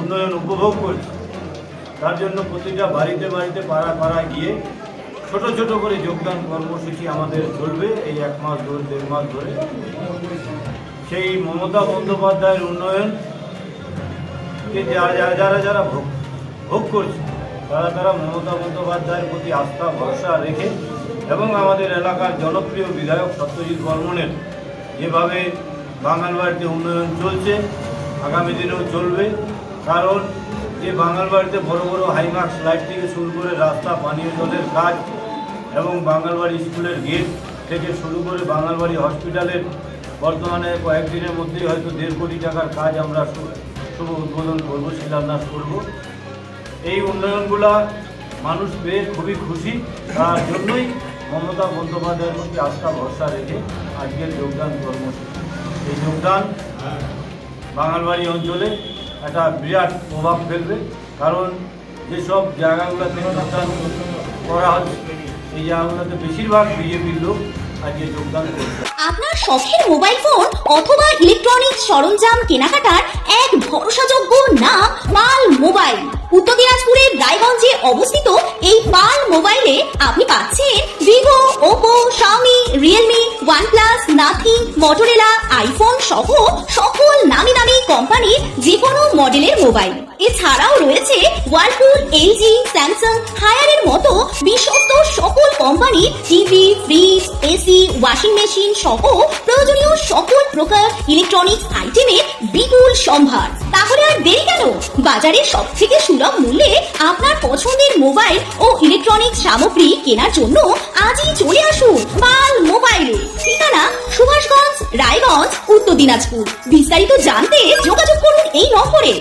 উন্নয়ন উপভোগ করছি, তার জন্য প্রতিটা বাড়িতে বাড়িতে পাড়া পাড়ায় গিয়ে ছোট ছোট করে যোগদান কর্মসূচি আমাদের চলবে এই এক মাস ধরে, দেড় মাস ধরে। সেই মমতা বন্দ্যোপাধ্যায়ের উন্নয়ন যারা যারা যারা ভোগ ভোগ করছে, তারা তারা মমতা বন্দ্যোপাধ্যায়ের প্রতি আস্থা, ভরসা রেখে এবং আমাদের এলাকার জনপ্রিয় বিধায়ক সত্যজিৎ বর্মনের যেভাবে বাঙালবাড়িতে উন্নয়ন চলছে আগামী দিনেও চলবে, কারণ যে বাঙালবাড়িতে বড় বড় হাইমার্কস লাইট থেকে শুরু করে রাস্তা, পানীয় জলের কাজ এবং বাঙালবাড়ি স্কুলের গেট থেকে শুরু করে বাঙালবাড়ি হসপিটালের বর্তমানে কয়েকদিনের মধ্যেই হয়তো দেড় কোটি টাকার কাজ আমরা শুভ উদ্বোধন করব, শিলান্যাস করব। এই উন্নয়নগুলা মানুষ পেয়ে খুবই খুশি। তার জন্যই মমতা বন্দ্যোপাধ্যায়ের প্রতি আস্থা, ভরসা রেখে আজকের যোগদান কর্মসূচি। এই যোগদান বাঙালবাড়ি অঞ্চলে একটা বিরাট প্রভাব ফেলবে। কারণ যেসব জায়গাগুলোতে যোগদান করা হচ্ছে, সেই জায়গাগুলোতে বেশিরভাগ বিজেপির লোক আজকে যোগদান করছে। আপনার শখের মোবাইল ফোন অথবা ইলেকট্রনিক্স সরঞ্জাম কেনাকাটার এক ভরসাযোগ্য নাম পাল মোবাইল। উত্তর দিনাজপুরের রায়গঞ্জে অবস্থিত এই পাল মোবাইলে আপনি পাচ্ছেন Vivo, Oppo, Xiaomi, Realme, OnePlus, Nothing, Motorola, iPhone সহ সকল নামি দামি কোম্পানির যে কোনো মডেলের মোবাইল। এছাড়াও রয়েছে ওয়ালপুল এলজি স্যামসাং হায়ারের মতো বিশ্বস্ত সকল কোম্পানির TV fridge AC washing machine সহ প্রয়োজনীয় সকল প্রকার ইলেকট্রনিক্স আইটেমের বিপুল সম্ভার। তাহলে আর দেরি কেন? বাজারে সব থেকে সুলভ মূল্যে আপনার পছন্দের মোবাইল ও ইলেকট্রনিক্স সামগ্রী কেনার জন্য আজই চলে আসুন পাল মোবাইলে দিনাজপুর। বিস্তারিত জানতে যোগাযোগ করুন এই নম্বরে।